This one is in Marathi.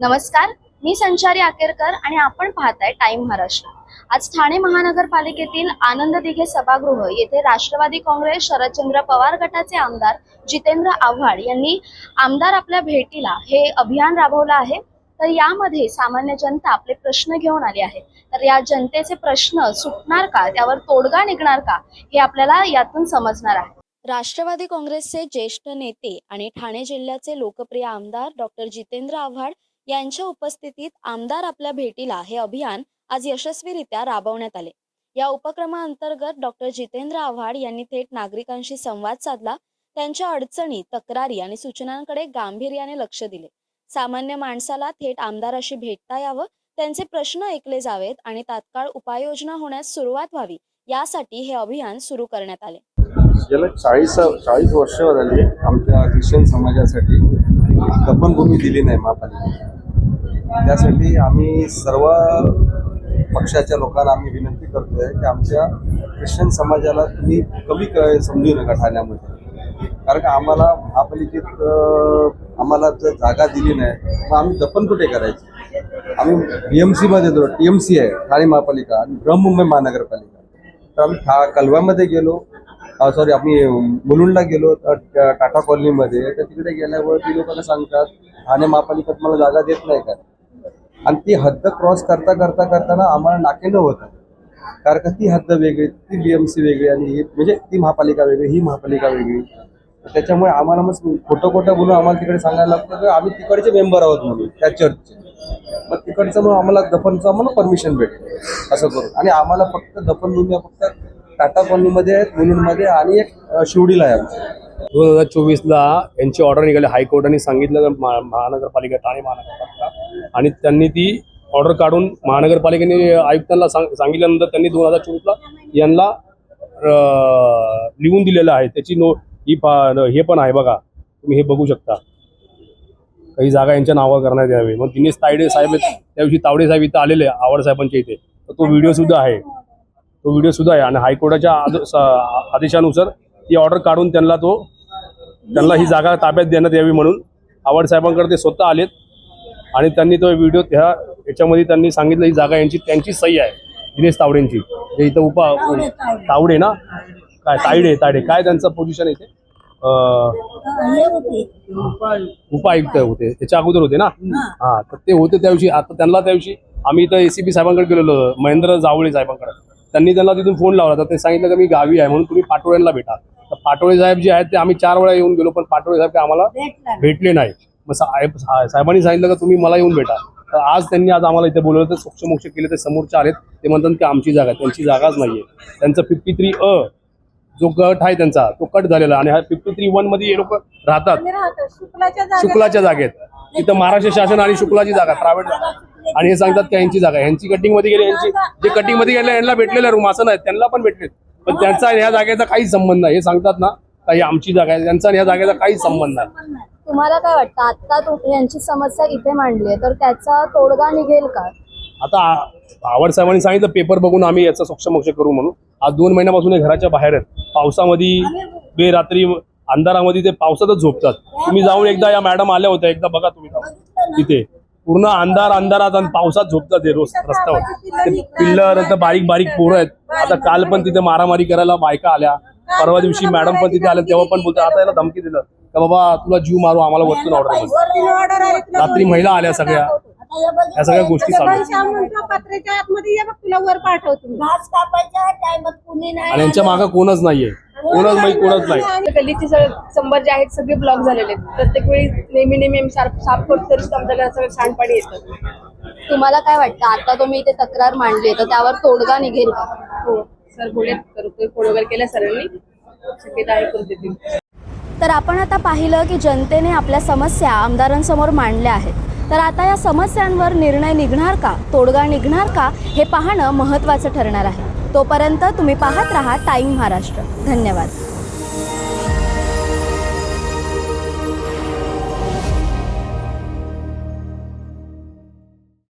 नमस्कार मी संचारी आकेरकर आणि आपण पाहताय टाइम महाराष्ट्र. आज ठाणे महानगरपालिकेतील आनंद दिघे सभागृह येथे राष्ट्रवादी काँग्रेस शरदचंद्र पवार गटाचे आमदार जितेंद्र आव्हाड यांनी आमदार आपल्या भेटीला हे अभियान राबवलं आहे. तर यामध्ये सामान्य जनता आपले प्रश्न घेऊन आली आहे. तर या जनतेचे प्रश्न सुटणार का? त्यावर तोडगा निघणार का? हे आपल्याला यातून समजणार आहे. राष्ट्रवादी काँग्रेसचे ज्येष्ठ नेते आणि ठाणे जिल्ह्याचे लोकप्रिय आमदार डॉक्टर जितेंद्र आव्हाड यांच्या उपस्थितीत आमदार आपल्या भेटीला हे अभियान आज यशस्वीरित्या राबवण्यात आले. या उपक्रमाअंतर्गत डॉक्टर जितेंद्र आव्हाड यांनी थेट नागरिकांशी संवाद साधला. त्यांच्या अडचणी तक्रारी आणि सूचनांकडे गांभीर्याने लक्ष दिले. सामान्य माणसाला थेट आमदाराशी भेटता यावं त्यांचे प्रश्न ऐकले जावेत आणि तात्काळ उपाययोजना होण्यास सुरुवात व्हावी यासाठी हे अभियान सुरू करण्यात आले. गेल्या चाळीस चाळीस वर्ष झाली आमच्या ख्रिश्चन समाजासाठी. दफनभूमी दिली नाही महापालिकेने त्यासाठी आम्ही सर्व पक्षाच्या लोकांना आम्ही विनंती करतोय की आमच्या ख्रिश्चन समाजाला तुम्ही कमी क समजू नका ठाण्यामध्ये. कारण का आम्हाला महापालिकेत आम्हाला जर जागा दिली नाही मग आम्ही दफन कुठे करायचे? आम्ही बी एम सीमध्ये गेलो टी एम सी आहे ठाणे महापालिका आणि बृहमुंबई महानगरपालिका. तर आम्ही ठा कलव्यामध्ये गेलो सॉरी आम्ही मुलुंडला गेलो तर टाटा कॉलनीमध्ये. तर तिकडे गेल्यावर ती लोकांना सांगतात ठाणे महापालिकेत मला जागा देत नाही का? आणि ती हद्द क्रॉस करता करता करताना आम्हाला नाकेनं होतं कारण का ती हद्द वेगळी ती बीएमसी वेगळी आणि ही म्हणजे ती महापालिका वेगळी ही महापालिका वेगळी. त्याच्यामुळे आम्हाला मग खोटं खोटं बोलून आम्हाला तिकडे सांगायला लागतं की आम्ही तिकडचे मेंबर आहोत म्हणून त्या चर्चचे मग तिकडचं मग आम्हाला दफनचं आम्हाला परमिशन भेटते असं करून. आणि आम्हाला फक्त दफनभूमी फक्त टाटा कॉलनीमध्ये आहेत मुलुंडमध्ये आणि एक शिवडीला आहे. दोन हजार चोवीसला यांची ऑर्डर निघाली हायकोर्टाने सांगितलं महानगरपालिका ठाणे महानगरपालिका. आणि त्यांनी ती ऑर्डर काढून महानगरपालिकेने आयुक्तांना सांग सांगितल्यानंतर त्यांनी दोन हजार चोवीसला यांना लिहून दिलेलं आहे. त्याची नो ही हे पण आहे बघा. तुम्ही हे बघू शकता. काही जागा यांच्या नावावर करण्यात यावे. मग दिनेश तायडे साहेब त्या दिवशी तावडे साहेब इथं आलेले आवड साहेबांच्या इथे. तर तो व्हिडिओ सुद्धा आहे. तो व्हिडिओ सुद्धा आहे. आणि हायकोर्टाच्या आदेशानुसार ती ऑर्डर काढून त्यांना तो त्यांना ही जागा ताब्यात देण्यात यावी म्हणून आवड साहेबांकडे ते स्वतः आलेत. आणि त्यांनी तो व्हिडिओ त्या याच्यामध्ये त्यांनी सांगितलं ही जागा यांची त्यांची सही आहे. दिनेश तावडेंची. जे इथं उपा तावडे ना? काय तायडे तायडे. काय त्यांचं पोझिशन आहे इथे उपायुक्त होते. त्याच्या अगोदर होते ना? हा. तर ते होते त्या दिवशी आता त्यांना त्या दिवशी आम्ही इथं एसीपी साहेबांकडे गेलेलो. महेंद्र जावळे साहेबांकडे. त्यांनी त्यांना तिथून फोन लावला. तर ते सांगितलं की मी गावी आहे म्हणून तुम्ही पाटोळ्यांना भेटा. तर पाटोळे साहेब जे आहेत ते आम्ही चार वेळा येऊन गेलो पण पाटोळे साहेब आम्हाला भेटले नाही. मग साहेब साहेबांनी सांगितलं का तुम्ही मला येऊन भेटा. तर आज त्यांनी आज आम्हाला इथे बोलवलं तर सोक्षमोक्ष केले ते समोरचे आलेत ते म्हणतात की आमची जागा आहे त्यांची जागाच नाहीये. त्यांचं फिफ्टी थ्री अ जो गट आहे त्यांचा तो कट झालेला. आणि हा फिफ्टी थ्री वनमध्ये हे लोक राहतात. शुक्लाच्या जागेत. तिथं महाराष्ट्र शासन आणि शुक्लाची जागा प्रायव्हेट आणि हे सांगतात की यांची जागा. यांची कटिंगमध्ये गेले यांची जे कटिंगमध्ये गेले यांना भेटलेले रूम असं नाही. त्यांना पण भेटले पण त्यांचा ह्या जागेचा काहीच संबंध नाही. हे सांगतात ना का ही आमची जागा आहे. त्यांचा आणि ह्या जागेचा काहीच संबंध नाही. तुम्हाला काय वाटतं? आता तु- यांची समस्या इथे मांडली आहे तर त्याचा तोडगा निघेल का? आता आवड साहेबांनी सांगितलं पेपर बघून आम्ही याचा सक्षमोक्ष करू म्हणून. आज दोन महिन्यापासून हे घराच्या बाहेर आहेत. पावसामध्ये बेरात्री अंधारामध्ये ते पावसातच झोपतात. तुम्ही जाऊन एकदा या मॅडम आल्या होत्या. एकदा बघा तुम्ही. तिथे पूर्ण अंधार अंधारात आणि पावसात झोपतात ते रोज रस्त्यावर. ते पिल्लर नंतर बारीक बारीक पोरं आहेत. आता काल पण तिथे मारामारी करायला बायका आल्या. परवा दिवशी मॅडम पण तिथे आल्या तेव्हा पण बोलतात आता याला धमकी दिलं. का बाबा तुला जीव मारू आम्हाला वरतून ऑर्डर रात्री महिला आल्या सगळ्या. या सगळ्या गोष्टी आणि यांच्या मागं कोणच नाहीये. कोणच नाही कोणच नाही गल्लीचे सगळे शंभर जे आहेत सगळे ब्लॉक झालेले आहेत. प्रत्येक वेळी नेहमी नेहमी साफ साफ करतो तरी आमच्या घरात सगळं सांडपाणी येतं. तुम्हाला काय वाटतं? आता तुम्ही इथे तक्रार मांडली तर त्यावर तोडगा निघेल का? हो सर बोलले करतोय फोन वगैरे केल्या सरांनी. शक्यता आहे करून देतील. तर आपण आता पाहिलं की जनतेने आपल्या समस्या आमदारांसमोर मांडल्या आहेत. तर आता या समस्यांवर निर्णय निघणार का? तोडगा निघणार का? हे पाहणं महत्त्वाचं ठरणार आहे. तोपर्यंत तुम्ही पाहत राहा टाईम महाराष्ट्र. धन्यवाद.